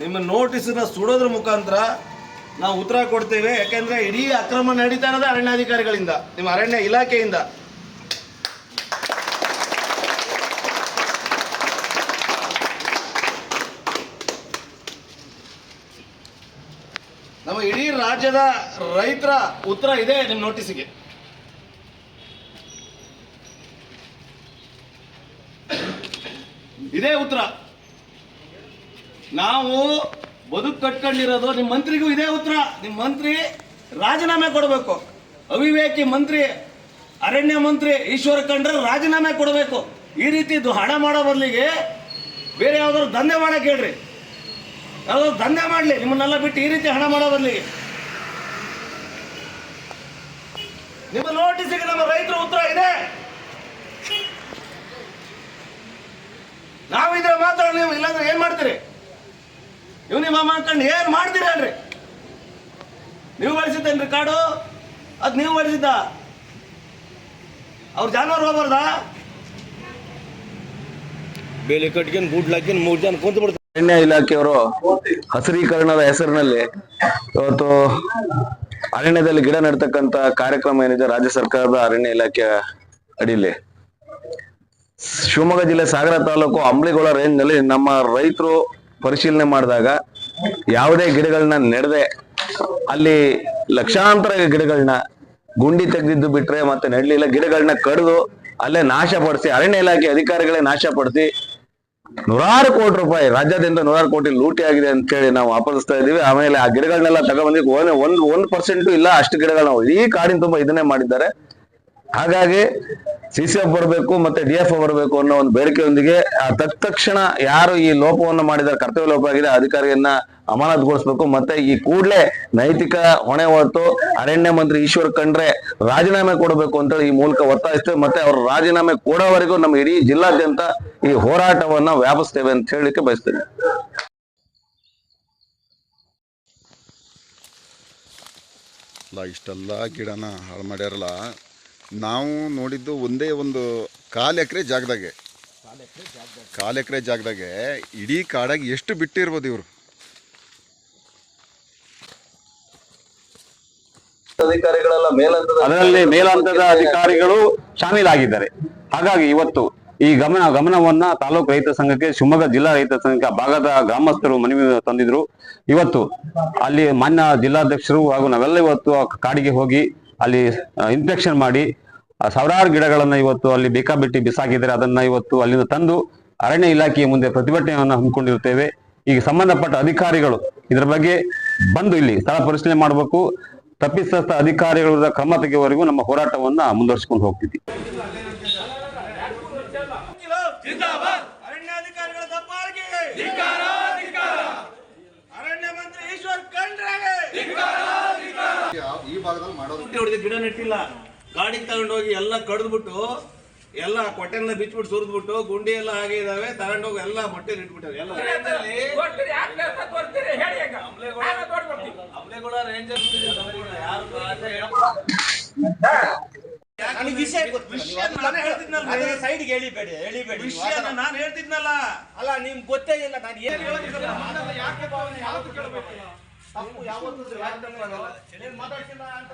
ನಿಮ್ಮ ನೋಟಿಸನ್ನ ಸುಡೋದ್ರ ಮುಖಾಂತರ ನಾವು ಉತ್ತರ ಕೊಡ್ತೇವೆ. ಯಾಕೆಂದ್ರೆ ಇಡೀ ಅಕ್ರಮ ನಡೀತಾ ಇರೋದು ಅರಣ್ಯಾಧಿಕಾರಿಗಳಿಂದ, ನಿಮ್ಮ ಅರಣ್ಯ ಇಲಾಖೆಯಿಂದ. ನಮ್ಮ ಇಡೀ ರಾಜ್ಯದ ರೈತರ ಉತ್ತರ ಇದೆ ನಿಮ್ಮ ನೋಟಿಸಿಗೆ. ಇದೇ ಉತ್ತರ. ನಾವು ಬದುಕು ಕಟ್ಕೊಂಡಿರೋದು ನಿಮ್ಮ ಮಂತ್ರಿಗೂ ಇದೇ ಉತ್ತರ. ನಿಮ್ಮ ಮಂತ್ರಿ ರಾಜೀನಾಮೆ ಕೊಡಬೇಕು. ಅವಿವೇಕಿ ಮಂತ್ರಿ, ಅರಣ್ಯ ಮಂತ್ರಿ, ಈಶ್ವರ ಕಂಡ್ರೆ ರಾಜೀನಾಮೆ ಕೊಡಬೇಕು. ಈ ರೀತಿ ಹಣ ಮಾಡೋ ಬದಲಿಗೆ ಬೇರೆ ಯಾವ್ದಾದ್ರು ದಂಧೆ ಮಾಡಕ್ಕೆ ಹೇಳ್ರಿ. ಯಾವ್ದಾದ್ರು ದಂಧೆ ಮಾಡಲಿ, ನಿಮ್ಮನ್ನೆಲ್ಲ ಬಿಟ್ಟು ಈ ರೀತಿ ಹಣ ಮಾಡೋ ಬದಲಿಗೆ. ನಿಮ್ಮ ನೋಟಿಸಿಗೆ ನಮ್ಮ ರೈತರ ಉತ್ತರ ಇದೆ ನಾವಿದ್ರೆ ಮಾತ್ರ ನೀವು ಇಲ್ಲಾಂದ್ರೆ ಏನ್ ಮಾಡ್ತೀರಿ ನೀವು ನಿಮ್ಮ ಅಮ್ಮ ಏನು ಮಾಡ್ತೀರಿ ಅಲ್ರಿ ನೀವು ಬಳಸಿದ್ದೇನ್ರಿ ಕಾಡು? ಅದ್ ನೀವು ಬಳಸಿದ್ದ ಅವ್ರ ಜಾನುವಾರು ಹೋಗ್ಬಾರ್ದ? ಬೇಲಿ ಕಟ್ಕೊಂಡು ಬೂಟ್ ಹಾಕಿನ್ ಮೂರು ಜನ ಕುಂತು ಬಿಡ್ತಾರೆ ಅರಣ್ಯ ಇಲಾಖೆಯವರು ಹಸಿರೀಕರಣದ ಹೆಸರಿನಲ್ಲಿ ಇವತ್ತು ಅರಣ್ಯದಲ್ಲಿ ಗಿಡ ನೆಡ್ತಕ್ಕಂತ ಕಾರ್ಯಕ್ರಮ ಏನಿದೆ ರಾಜ್ಯ ಸರ್ಕಾರದ ಅರಣ್ಯ ಇಲಾಖೆ ಅಡಿಲಿ. ಶಿವಮೊಗ್ಗ ಜಿಲ್ಲೆ ಸಾಗರ ತಾಲೂಕು ಅಂಬ್ಲಿಗೋಳ ರೇಂಜ್ನಲ್ಲಿ ನಮ್ಮ ರೈತರು ಪರಿಶೀಲನೆ ಮಾಡಿದಾಗ ಯಾವುದೇ ಗಿಡಗಳನ್ನ ನೆಡದೆ ಅಲ್ಲಿ ಲಕ್ಷಾಂತರ ಗಿಡಗಳನ್ನ ಗುಂಡಿ ತೆಗೆದಿದ್ದು ಬಿಟ್ರೆ ಮತ್ತೆ ನೆಡ್ಲಿಲ್ಲ ಗಿಡಗಳನ್ನ ಕಡಿದು ಅಲ್ಲೇ ನಾಶ ಪಡಿಸಿ, ಅರಣ್ಯ ಇಲಾಖೆ ಅಧಿಕಾರಿಗಳೇ ನಾಶ ಪಡಿಸಿ ನೂರಾರು ಕೋಟಿ ರೂಪಾಯಿ, ರಾಜ್ಯಾದ್ಯಂತ ನೂರಾರು ಕೋಟಿ ಲೂಟಿ ಆಗಿದೆ ಅಂತ ಹೇಳಿ ನಾವು ವಾಪಸ್ತಾ ಇದೀವಿ ಆಮೇಲೆ ಆ ಗಿಡಗಳನ್ನೆಲ್ಲ ತಗೊಂಡ್ಬಂದಿ ಒಂದ್ ಒಂದ್ ಪರ್ಸೆಂಟ್ ಇಲ್ಲ, ಅಷ್ಟು ಗಿಡಗಳನ್ನ ಈ ಕಾಡಿನ ತುಂಬಾ ಇದನ್ನೇ ಮಾಡಿದ್ದಾರೆ. ಹಾಗಾಗಿ ಸಿ ಸಿ ಎಫ್ ಬರಬೇಕು ಮತ್ತೆ ಡಿ ಎಫ್ ಬರಬೇಕು ಅನ್ನೋ ಒಂದು ಬೇಡಿಕೆಯೊಂದಿಗೆ, ಆ ತಕ್ಷಣ ಯಾರು ಈ ಲೋಪವನ್ನು ಮಾಡಿದ್ದಾರೆ ಕರ್ತವ್ಯ ಲೋಪ ಆಗಿದೆ ಅಧಿಕಾರಿಯನ್ನ ಅಮಾನತುಗೊಳಿಸಬೇಕು. ಮತ್ತೆ ಈ ಕೂಡಲೇ ನೈತಿಕ ಹೊಣೆ ಹೊತ್ತು ಅರಣ್ಯ ಮಂತ್ರಿ ಈಶ್ವರ್ ಖಂಡ್ರೆ ರಾಜೀನಾಮೆ ಕೊಡಬೇಕು ಅಂತ ಈ ಮೂಲಕ ಒತ್ತಾಯಿಸ್ತೇವೆ. ಮತ್ತೆ ಅವರು ರಾಜೀನಾಮೆ ಕೊಡೋವರೆಗೂ ನಮ್ಮ ಇಡೀ ಜಿಲ್ಲಾದ್ಯಂತ ಈ ಹೋರಾಟವನ್ನ ವ್ಯಾಪಿಸ್ತೇವೆ ಅಂತ ಹೇಳಲಿಕ್ಕೆ ಬಯಸ್ತೇನೆ. ಇಷ್ಟೆಲ್ಲ ಗಿಡನ ಹಾಳು ಮಾಡ್ಯಾರಲ್ಲ ನಾವು ನೋಡಿದ್ದು ಒಂದೇ ಒಂದು ಕಾಲು ಎಕರೆ ಜಾಗದಾಗೆ. ಕಾಲು ಎಕರೆ ಜಾಗದಾಗೆ ಇಡೀ ಕಾಡಾಗಿ ಎಷ್ಟು ಬಿಟ್ಟಿರ್ಬೋದು ಇವರು. ಅಧಿಕಾರಿಗಳೆಲ್ಲ ಮೇಲಂತದ ಅದರಲ್ಲಿ ಮೇಲಂತದ ಅಧಿಕಾರಿಗಳು ಶಾಮೀಲಾಗಿದ್ದಾರೆ. ಹಾಗಾಗಿ ಇವತ್ತು ಈ ಗಮನ ಗಮನವನ್ನ ತಾಲೂಕು ರೈತ ಸಂಘಕ್ಕೆ ಶಿವಮೊಗ್ಗ ಜಿಲ್ಲಾ ರೈತ ಸಂಘಕ್ಕೆ ಆ ಭಾಗದ ಗ್ರಾಮಸ್ಥರು ಮನವಿ ತಂದಿದ್ರು. ಇವತ್ತು ಅಲ್ಲಿ ಮಾನ್ಯ ಜಿಲ್ಲಾಧ್ಯಕ್ಷರು ಹಾಗೂ ನಾವೆಲ್ಲ ಇವತ್ತು ಆ ಕಾಡಿಗೆ ಹೋಗಿ ಅಲ್ಲಿ ಇನ್ಫೆಕ್ಷನ್ ಮಾಡಿ ಸಾವಿರಾರು ಗಿಡಗಳನ್ನ ಇವತ್ತು ಅಲ್ಲಿ ಬೇಕಾಬಿಟ್ಟಿ ಬಿಸಾಕಿದ್ದಾರೆ. ಅದನ್ನ ಇವತ್ತು ಅಲ್ಲಿಂದ ತಂದು ಅರಣ್ಯ ಇಲಾಖೆಯ ಮುಂದೆ ಪ್ರತಿಭಟನೆಯನ್ನು ಹಮ್ಮಿಕೊಂಡಿರುತ್ತೇವೆ. ಈಗ ಸಂಬಂಧಪಟ್ಟ ಅಧಿಕಾರಿಗಳು ಇದರ ಬಗ್ಗೆ ಬಂದು ಇಲ್ಲಿ ಸ್ಥಳ ಪರಿಶೀಲನೆ ಮಾಡಬೇಕು. ತಪ್ಪಿತಸ್ಥ ಅಧಿಕಾರಿಗಳ ಕ್ರಮ ತೆಗೆಯುವವರೆಗೂ ನಮ್ಮ ಹೋರಾಟವನ್ನ ಮುಂದುವರಿಸಿಕೊಂಡು ಹೋಗ್ತಿದ್ವಿ ಅರಣ್ಯಾಧಿಕಾರಿಗಳ ದಬ್ಬಾಳಿಕೆ ಅರಣ್ಯ ಮಂತ್ರಿ ಈಶ್ವರ್ ಖಂಡ್ರೆಗೆ ಈ ಗುಂಡಿ ಹೊಡೆದು ಗಿಡ ನೆಟ್ಟಿಲ್ಲ. ಗಾಡಿಗೆ ತಗೊಂಡೋಗಿ ಎಲ್ಲ ಕಡ್ದ್ಬಿಟ್ಟು ಎಲ್ಲ ಕೊಟ್ಟೆಲ್ಲ ಬಿಚ್ಬಿಟ್ಟು ಸುರಿದ್ಬಿಟ್ಟು ಗುಂಡಿ ಎಲ್ಲ ಹಾಗೆ ಇದಾವೆ ತಗೊಂಡೋಗಿ ಎಲ್ಲ ಮೊಟ್ಟೆ ಇಟ್ಬಿಟ್ಟಾರೆ. ಎಲ್ಲ ವಿಷಯ ಗೊತ್ತಿಲ್ಲ. ನೀವು ಅದನ್ನ ನಾನು ಹೇಳ್ತಿದ್ನಲ್ಲ. ಅಲ್ಲ ನಿಮ್ಗೆ ಗೊತ್ತೇ ಇಲ್ಲ. ನಾನು ಏನು ತಪ್ಪು ಯಾವ್ದು ಯಾರ್ ತಪ್ಪು ಯಾವತ್ತೂ ನೀನ್ ಮಾತಾಡ್ತಿಲ್ಲ ಅಂತ